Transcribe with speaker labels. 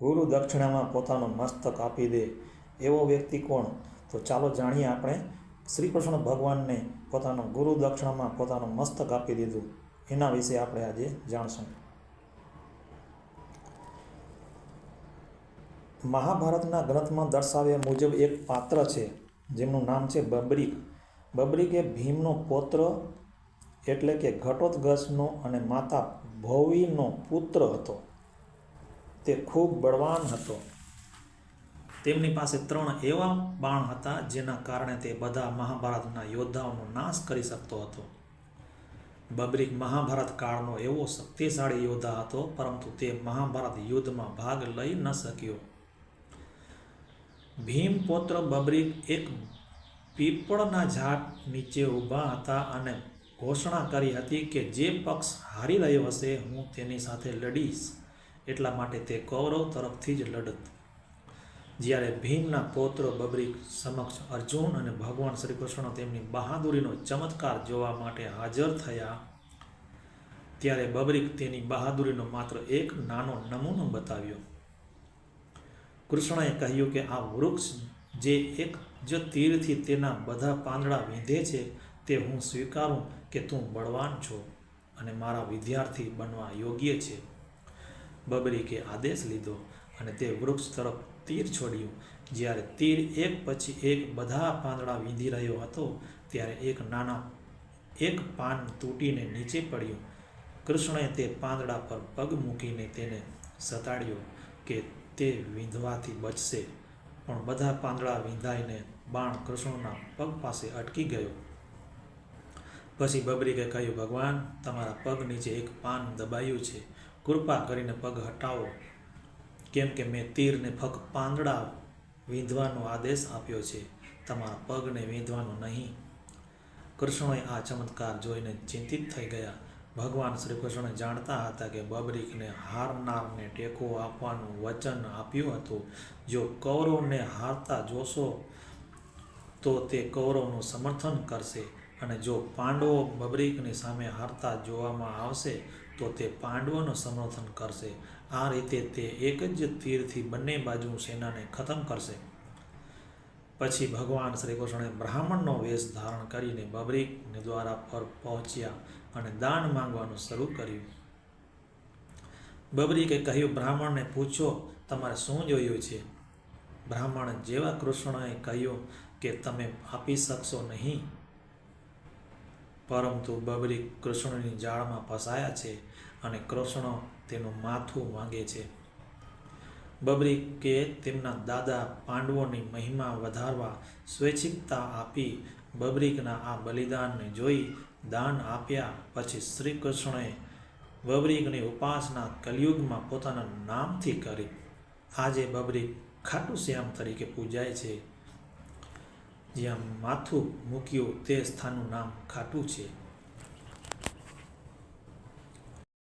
Speaker 1: ગુરુ દક્ષિણામાં પોતાનું મસ્તક આપી દે એવો વ્યક્તિ કોણ? તો ચાલો જાણીએ આપણે શ્રી કૃષ્ણ ભગવાનને પોતાનું ગુરુ દક્ષિણામાં પોતાનું મસ્તક આપી દીધું. એના વિશે આપણે આજે જાણશું. મહાભારતના ગ્રંથમાં દર્શાવ્યા મુજબ એક પાત્ર છે, જેમનું નામ છે બબરીક. બબરીક એ ભીમનો પૌત્ર એટલે કે ઘટોત્કચનો અને માતા ભૌવીનો પુત્ર હતો. તે ખૂબ બળવાન હતો. તેમની પાસે ત્રણ એવા બાણ હતા જેના કારણે તે બધા મહાભારતના યોદ્ધાઓનો નાશ કરી શકતો હતો. બબરીક મહાભારત કાળનો એવો શક્તિશાળી યોદ્ધા હતો, પરંતુ તે મહાભારત યુદ્ધમાં ભાગ લઈ ન શક્યો. ભીમ પૌત્ર બબરીક એક પીપળના ઝાડ નીચે ઊભા હતા અને ઘોષણા કરી હતી કે જે પક્ષ હારી રહ્યો હશે, હું તેની સાથે લડીશ. એટલા માટે તે કૌરવ તરફથી જ લડત. જ્યારે ભીમના પૌત્ર બબરીક સમક્ષ અર્જુન અને ભગવાન શ્રી કૃષ્ણ તેમની બહાદુરીનો ચમત્કાર જોવા માટે હાજર થયા, ત્યારે બબરીક તેની બહાદુરીનો માત્ર એક નાનો નમૂનો બતાવ્યો. કૃષ્ણએ કહ્યું કે આ વૃક્ષ જે એક જ તીરથી તેના બધા પાંદડા વીંધે છે, તે હું સ્વીકારું કે તું બળવાન છો અને મારા વિદ્યાર્થી બનવા યોગ્ય છે. બબરીકે આદેશ લીધો અને તે વૃક્ષ તરફ તીર છોડ્યું. જ્યારે તીર એક પછી એક બધા પાંદડા વીંધી રહ્યો હતો, ત્યારે એક નાના, એક પાન તૂટીને નીચે પડ્યું. કૃષ્ણએ તે પાંદડા પર પગ મૂકીને તેને સતાડ્યો કે તે વીંધવાથી બચશે. પણ બધા પાંદડા વીંધાઈને બાણ કૃષ્ણના પગ પાસે અટકી ગયો. પછી બબરીકે કહ્યું, ભગવાન, તમારા પગ નીચે એક પાન દબાયું છે. કૃપા કરીને પગ હટાવો. કેમ કે મેં તીરને ફક્ત પાંદડા વીંધવાનો આદેશ આપ્યો છે. તમારા પગને વીંધવાનો નહીં. કૃષ્ણએ આ ચમત્કાર જોઈને ચિંતિત થઈ ગયા. ભગવાન શ્રી કૃષ્ણ જાણતા હતા કે બબરીકને હારનારને ટેકો આપવાનું વચન આપ્યું હતું. જો કૌરવને હારતા જોશો, તો તે કૌરવનું સમર્થન કરશે. અને જો પાંડવો બબરીકની સામે હારતા જોવામાં આવશે, તો તે પાંડવોનું સમર્થન કરશે. આ રીતે તે એક જ તીરથી બંને બાજુ સેનાને ખતમ કરશે. પછી ભગવાન શ્રી કૃષ્ણે બ્રાહ્મણનો વેશ ધારણ કરીને બબરીકને દ્વારા પર પહોંચ્યા અને દાન માંગવાનું શરૂ કર્યું. બબરીકે કહ્યું, બ્રાહ્મણને પૂછો, તમારે શું જોયું છે? બ્રાહ્મણ જેવા કૃષ્ણએ કહ્યું કે, તમે આપી શકશો નહીં. પરંતુ બબરી કૃષ્ણની જાળમાં ફસાયા છે અને કૃષ્ણ તેનું માથું માંગે છે. બબરી કે તેમના દાદા પાંડવોની મહિમા વધારવા સ્વૈચ્છિકતા આપી બબરીકના આ બલિદાનને જોઈ દાન આપ્યા પછી શ્રી કૃષ્ણએ બબરીકની ઉપાસના કલયુગમાં પોતાના નામથી કરી. આજે બબરીક ખાટુ શ્યામ તરીકે પૂજાય છે. જ્યાં માથું મૂક્યું તે સ્થાનનું નામ ખાટું છે.